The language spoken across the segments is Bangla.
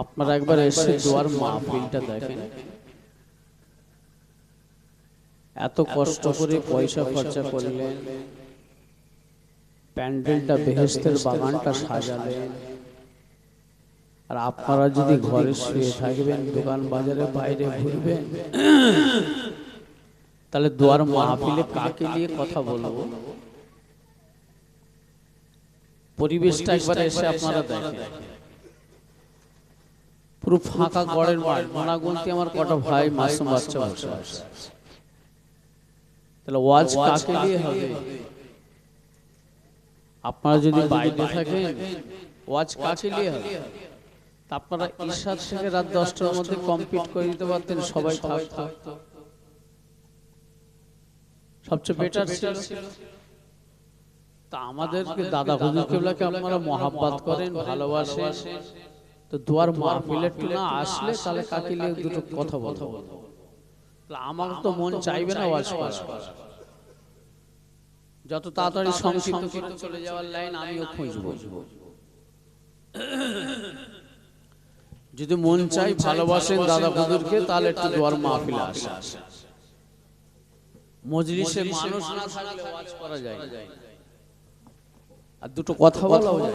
আপনারা একবার এসে দোয়ার মাহফিলটা দেখেন। এত কষ্ট করে পয়সা খরচা করলেন। প্যান্ডেলটা বেহেস্তের বাগানটা সাজালেন। আর আপনারা যদি ঘরে শুয়ে থাকবেন দোকান বাজারে বাইরে ঘুরবেন তাহলে দোয়ার মাহফিলে কাকে নিয়ে কথা বলব? পরিবেশটা একবার এসে আপনারা দেখেন। পুরো ফাঁকা গড়ের মাঠ মানাগুনতি আমার কটা ভাই মাসুম বাচ্চা বসে আছে তাহলে ওয়াজ কাকে দিয়ে হবে? আপনারা যদি বাইরে থাকেন ওয়াজ কাকে দিয়ে হবে? আপনারা ঈশার থেকে রাত দশটার মধ্যে কমপ্লিট করে দিতে পারতেন সবাই থাকতো। সবচেয়ে বেটার ছিল তা আমাদেরকে দাদা হুজুর কেবলাকে আপনারা মহাব্বাত করেন ভালোবাসেন? তো দুয়ার মাহফিলের না আসলে তাহলে কাকে দুটো কথা বলব? আমার তো মন চাইবে না ওয়াজ করা যত তাড়াতাড়ি সংক্ষিপ্ত করে চলে যাওয়ার লাইন আমিও খুঁজবো। যদি মন চাই ভালোবাসেন দাদা তাহলে একটু দোয়ার মাহফিলে আসে। মজলিসে মানুষ না থাকলে ওয়াজ করা যায় আর দুটো কথা বলাও যায়।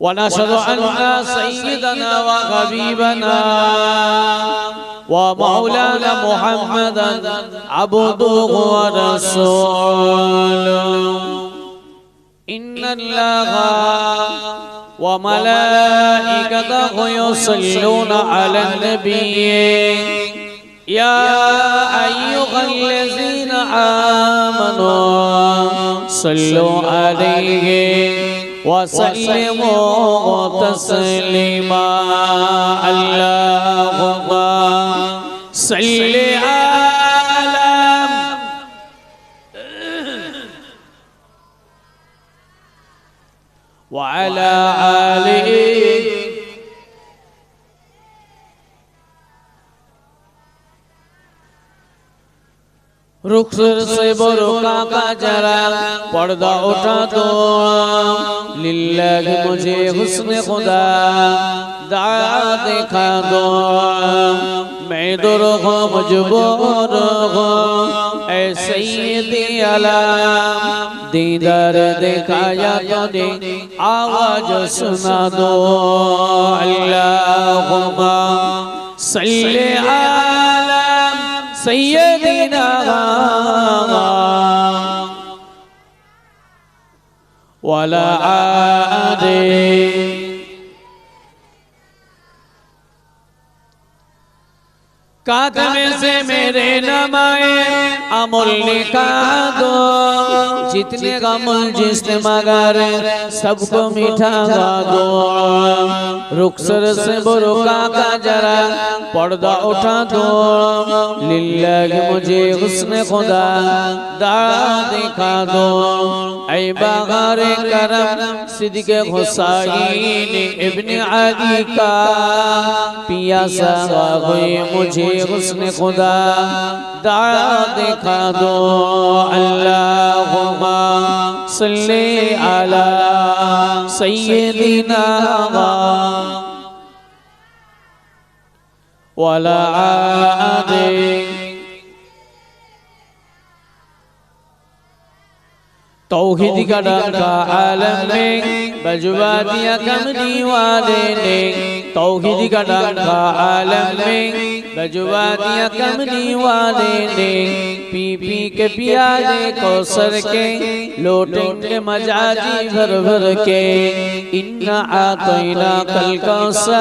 ونشهد أن سيدنا وحبيبنا ومولانا محمدا عبده ورسوله. إن الله وملائكته يصلون على النبي. يا أيها الذين آمنوا صلوا عليه. وسلموا تسليما اللهم رخصر سے برکا کا جرا پردہ اٹھا دو للہ مجھے حسن خدا دعا دکھا دو میں درخو مجبور ہو اے سیدی علام دیدر دیکھا یا تو دی آواز سنا دو اللہم صلی علی سیدی ولا آدين کاتمے سے میرے نمائے۔ امول نکا دو۔ جتنے غم جس نے مگر سب کو میٹھا گا دو۔ رخصر سے برکا کا جرا پردہ اٹھا دو۔ للہ مجھے حسن خدا دارا دکھا دو۔ اے باغار کرم صدق حسین ابن علی کا۔ پیاسا ہوئی مجھے حسن خدا دارا دکھا اتخذوا اللهم صل على سيدنا ولا عادي توحید کا ڈاکا عالم میں بجوا دیا کم دیوانے نے توحید کا ڈنکا عالم میں بجوا دیا کمری والے نے پی پی کے پیالے کوثر کے لوٹیں گے مجاجی بھر بھر کے۔ ان آتینا کل کوثر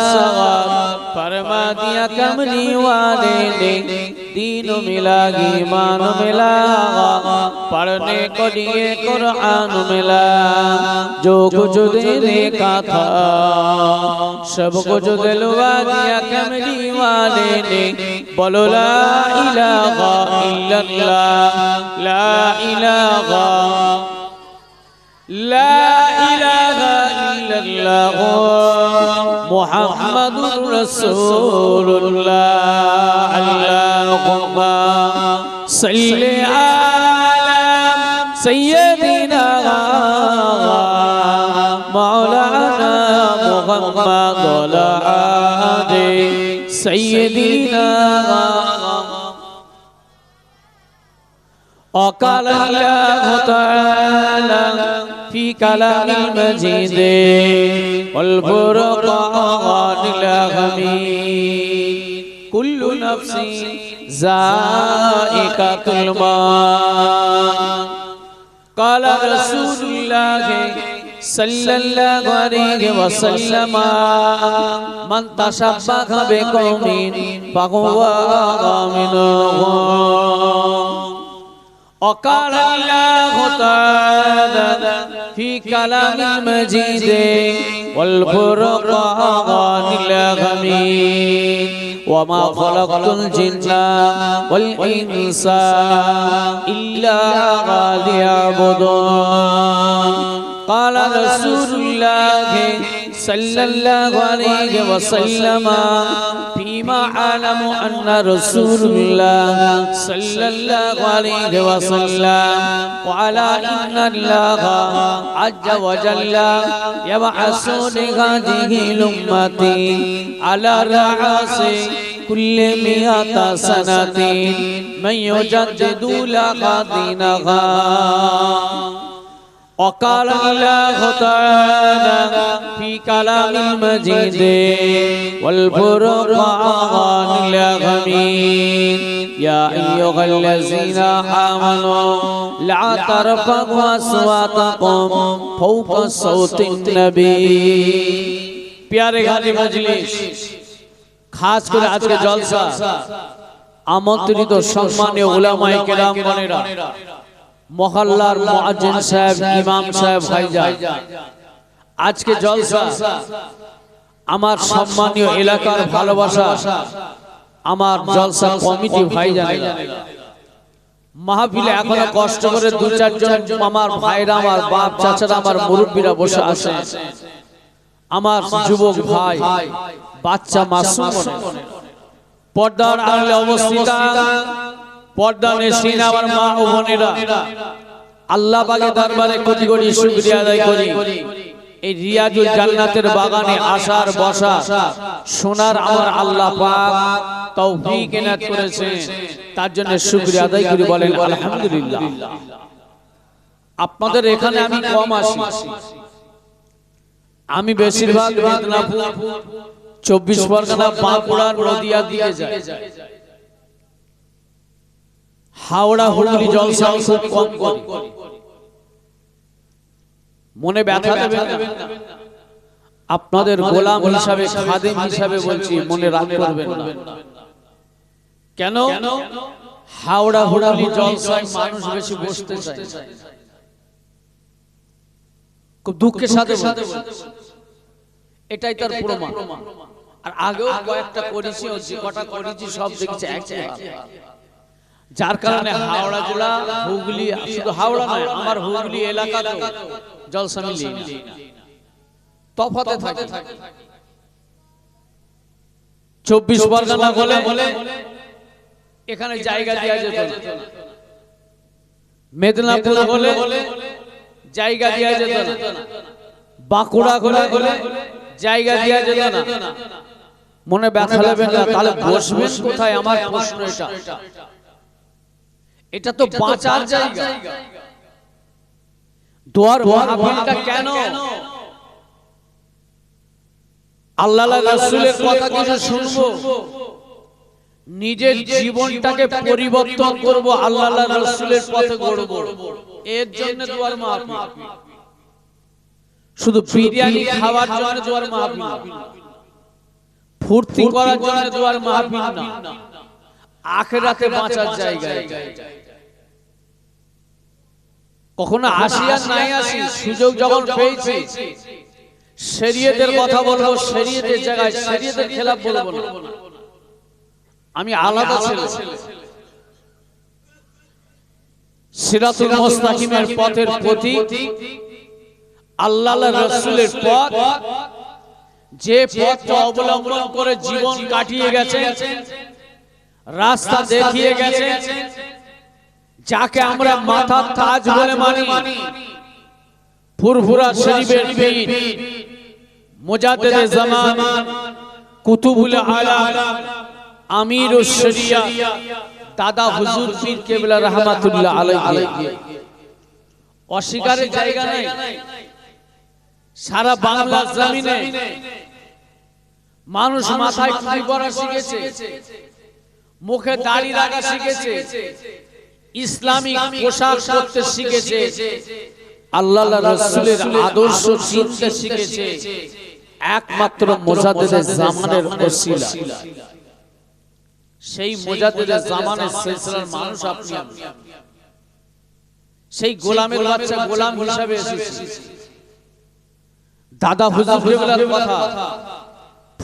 فرما دیا کمری والے نے دین ملا گی ایمان ملا پڑھنے کو لیے قرآن ملا جو کچھ دینے کا تھا سب کچھ دلوا دیا کمری والے نے بولو لا الہ الا اللہ لا الہ لا الہ الا اللہ محمد رسول اللہ صل على سيدنا مولانا محمد وعلى سيدنا وقال الله تعالى في كلام المجيد والفرقان الحميد كل نفس ذائقة الموت قال رسول الله صلى الله عليه وسلم، من تشبه بقوم فهو منهم وقال الله تعالى في كلام المجيد والفرقان الحميد وما خلقت الجن والإنس إلا ليعبدون. قال رسول الله صلی اللہ علیہ وسلم فیما عالم ان رسول اللہ صلی اللہ علیہ وسلم وعلا ان اللہ عج و وجل یبعثون هذه الامت على رعاسی كل مئات سنة من يجدد لها دينها. وقال الله تعالى في كلام المجيد والفرقان الحميد يا أيها الذين آمنوا لا ترفعوا أصواتكم فوق صوت النبي প্যারে গানে মজলিস খাস করে আজকে জলসা আমন্ত্রিত সম্মানীয় উলামায়ে কেরাম গণেরা মহল্লার মুয়াজ্জিন সাহেব ইমাম সাহেব ভাইজান। আজকে জলসা। আমার সম্মানীয় এলাকার ভালোবাসা আমার জলসা কমিটি ভাইজানেরা। মাহফিলে এখনও কষ্ট করে দু চারজন আমার ভাইরা আমার বাপ চাচারা আমার মুরব্বীরা বসে আছে আমার যুবক ভাই বাচ্চা মাসুম পর্দার আড়ালে অবস্থিত। পর্দা নেশিন আমার মা ও বোনেরা আল্লাহ পাকের দরবারে কোটি কোটি শুকরিয়া আদায় করি। এই রিয়াজুল জান্নাতের বাগানে আসার বসা সোনার আমার আল্লাহ পাক তৌফিক এনায়েত করেছে তার জন্য শুকরিয়া আদায় করি বলেন আলহামদুলিল্লাহ। আপনাদের এখানে আমি কম আসি। আমি বেশিরভাগ মেদিনীপুর চব্বিশ পরগনা বাঁকুড়ার নদিয়া দিয়ে যাই হাওড়া হুগলি জলসা খুব কম করি। মনে ব্যথা দেবেন না। আপনাদের গোলাম হিসাবে খাদেম হিসাবে বলছি মনে রাগ করবেন না। কেন? হাওড়া হুগলি জলসায় মানুষ বেশি বসতে চায়। খুব দুঃখের সাথে। এটাই তার প্রমাণ। আর আগেও কয়েকটা করেছি ও যে কটা করেছি সব দেখেছি একই হাল। যার কারণে হাওড়া জেলা হুগলি শুধু হাওড়া নয় আমার হুগলি এলাকাতেও জলসা মিলিয়ে তফাতে থাকে। চব্বিশ পরগনা বলে বলে এখানে জায়গা দেওয়া যেত না। মেদিনীপুর হলে জায়গা দেওয়া যেত না। বাঁকুড়া হলে জায়গা দেওয়া যেত না। মনে ব্যথা লাগবে না? তাহলে বসবেন কোথায়? আমার প্রশ্ন এটা। এটা তো বাঁচার জায়গা। দোয়ার মাহফিলটা কেন? আল্লাহ রাসূলের কথা কিছু শুনব। নিজের জীবনটাকে পরিবর্তন করব আল্লাহ রাসূলের পথে গড়ব। এর জন্য দোয়ার মাহফিল। শুধু বিরিয়ানি খাওয়ার জন্য দোয়ার মাহফিল। ফুর্তি করার জন্য দোয়ার মাহফিল না। আখেরাতে বাঁচার জায়গা। কখনো আসি আর নাই আসি সুযোগ যখন পেয়েছি। শরীয়তের কথা বলব শরীয়তের জায়গায় শরীয়তের খেলাফ বলব না। আমি আলাদা ছেলে। সিরাতুল মুস্তাকিমের পথের প্রতীক। আল্লাহ রাসূলের পথ। যে পথটা অবলম্বন করে জীবন কাটিয়ে গেছে রাস্তা দেখিয়ে গেছে যাকে আমরা মাথার তাজ বলে মানি। ফুরফুরা শরীফের পীর। মুজাদ্দিদ জামান। কুতুবুল আলাম আমিরুশ শরিয়া। দাদা হুজুর পীর কেবলা রহমাতুল্লাহ আলাইহি। অস্বীকারের জায়গা নাই। সারা বাংলা জমিনে মানুষ মাথায় টুপি পরা শিখেছে। মুখে দাড়ি রাখা শিখেছে। ইসলামিক পোশাক পরতে শিখেছে। আল্লাহ রাসূলের আদর্শ চিনতে শিখেছে। একমাত্র মুজাদ্দিদের জামানের ওসিলা। সেই মুজাদ্দিদের জামানের সিলসিলার মানুষ আপনি সেই গোলামের বাচ্চা গোলাম হিসাবে এসেছে। দাদা হুজুর কথা।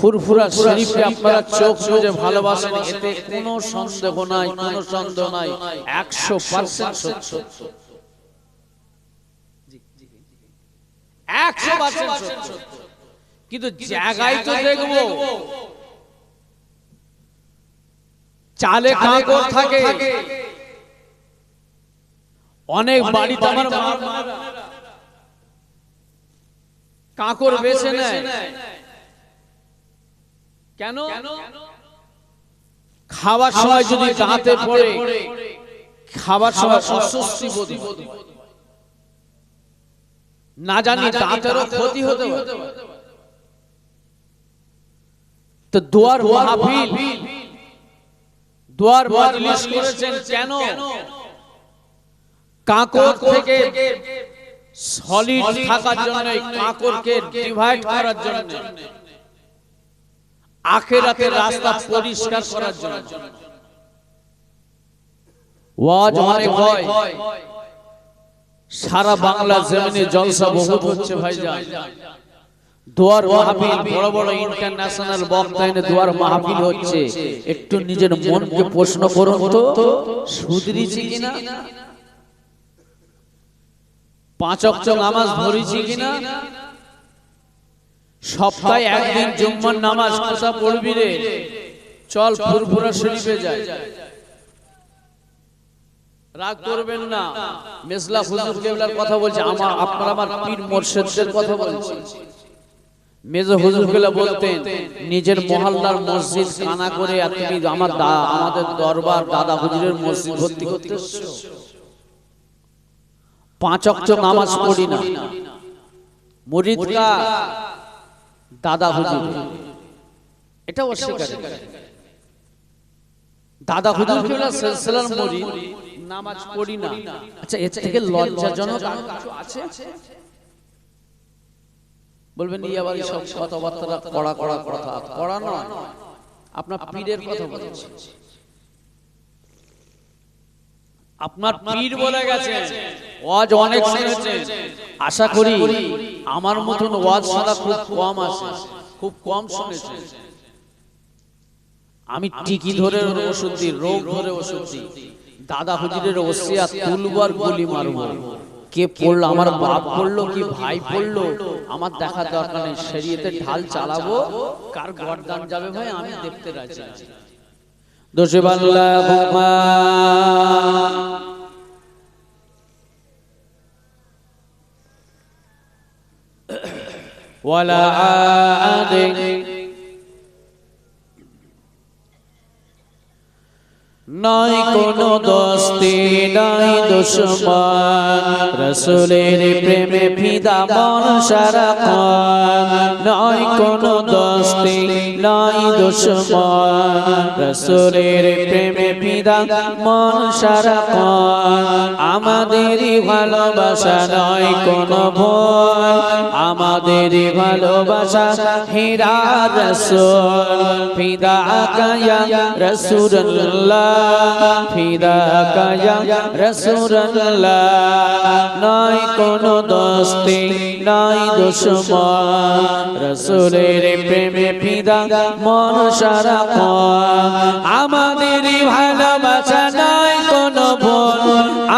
ফুরফুরা শরীফকে আপনারা চোখ বুঝে ভালোবাসেন এতে কোনো সন্দেহ নাই কোনো সন্দেহ নাই। একশো পার্সেন্ট সত্য। একশো পার্সেন্ট সত্য। কিন্তু জায়গায় তো দেখব। চালে কাঁকর থাকে। অনেক বাড়িতে আমার কাঁকর বেছে নেয়। কেন? খাবার সময় যদি দাঁতে পড়ে খাবার সময় অস্বস্তি বোধ না জানি দাঁতেরও ক্ষতি হতে পারে। তো দোয়ার মাহফিল দোয়ার মজলিস করেছেন কেন? কাঁকর থেকে সলিড থাকার জন্য কাঁকরকে ডিভাইড করার জন্য। আখেরাতের রাস্তা পরিষ্কার করার জন্য। ওয়াজ অনেক হয় সারা বাংলা জমিনে জলসা বহুত হচ্ছে ভাইজান। দোয়ার মাহফিল বড় বড় ইন্টারন্যাশনাল বক্তা এনে দোয়ার মাহফিল হচ্ছে। একটু নিজের মনকে প্রশ্ন করুন তো। সুধরিছি কিনা? পাঁচ অক্ট নামাজ ধরেছি কিনা? সপ্তাহে একদিন জুম্মার নামাজ কোথা পড়বি রে। চল ফুরফুরা শরীফে যায় রাগ করবেন না। মেজলা হুজুর কেবলার কথা বলছে। আমার আপনার আমার পীর মোর্শেদদের কথা বলছি। মেজো হুজুর কেবলা বলতেন নিজের মহল্লার মসজিদ কানা করে আর তুমি আমার দা- আমাদের দরবার দাদা হুজুরের মসজিদ ভর্তি করতে পাঁচ অক্ট নামাজ পড়ি না। মুরিদ দাদা হুজুর। এটা অস্বীকার। দাদা হুজুর কেবলা সিলসিলার মুরিদ নামাজ পড়ি না। আচ্ছা এর থেকে লজ্জাজনক আর কিছু আছে? বলবেন এই আবার সব কথাবার্তা কড়া কড়া কথা। কড়া নয়। আপনার পীরের কথা বলছি। আপনার পীর বলে গেছে ওয়াজ অনেক শুনেছেন। আশা করি আমার মতন ওয়াজ শোনা খুব কম আছে। খুব কম শুনেছেন। আমি টিকি ধরে ওষুধ দিই রোগ ধরে ওষুধ দিই দাদা হুজুরের ওসিয়া তুলবার গুলি মারবো। কে পড়ল আমার বাপ পড়ল কি ভাই পড়ল? আমার দেখা দরকার নেই। শরীয়তে ঢাল চালাবো কার গর্দান যাবে ভাই? আমি দেখতে রাজি আছি। দুশিবাল্লাহুম্মা ওয়ালা আদি নাই কোনো দোস্তি নাই দুশ্মন। রসুলের প্রেমে ফিদা মন সারা নয় কোনো দোস্তি নাই দুশ্মন। রসুলের প্রেমে ফিদা মন সারা আমাদেরই ভালোবাসা নয় কোনো ভয় আমাদেরই ভালোবাসা হীরা রসুল। ফিদা কায়া রসুল্লাহ ফিদা কায়া রসুল্লাহ নয় কোন দোস্তি, নাই দুশ্মন। রসুলের প্রেমে ফিদা, মন সারা আমাদেরই ভালোবাসা নাই কোন ভুল,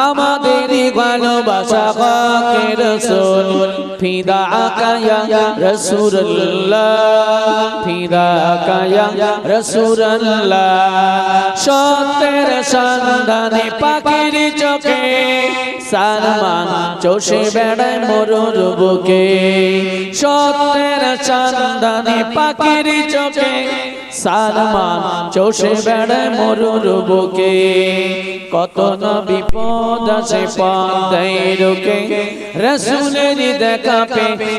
আমাদেরই ভালোবাসা পাকে রসুল, ফিদা কায়া রসুল্লাহ ফিদা কায়া রসুল্লাহ সত্যের সন্ধানে পাখির চোখে সালমান চষে বেড়ায় মরুর বুকে। সত্যের সন্ধানে পাখির চোখে সালমান চষে বেড়ায় মরুর বুকে। কত না বিপদ আছে পন্দাই রোকে রসুলের দেখা পে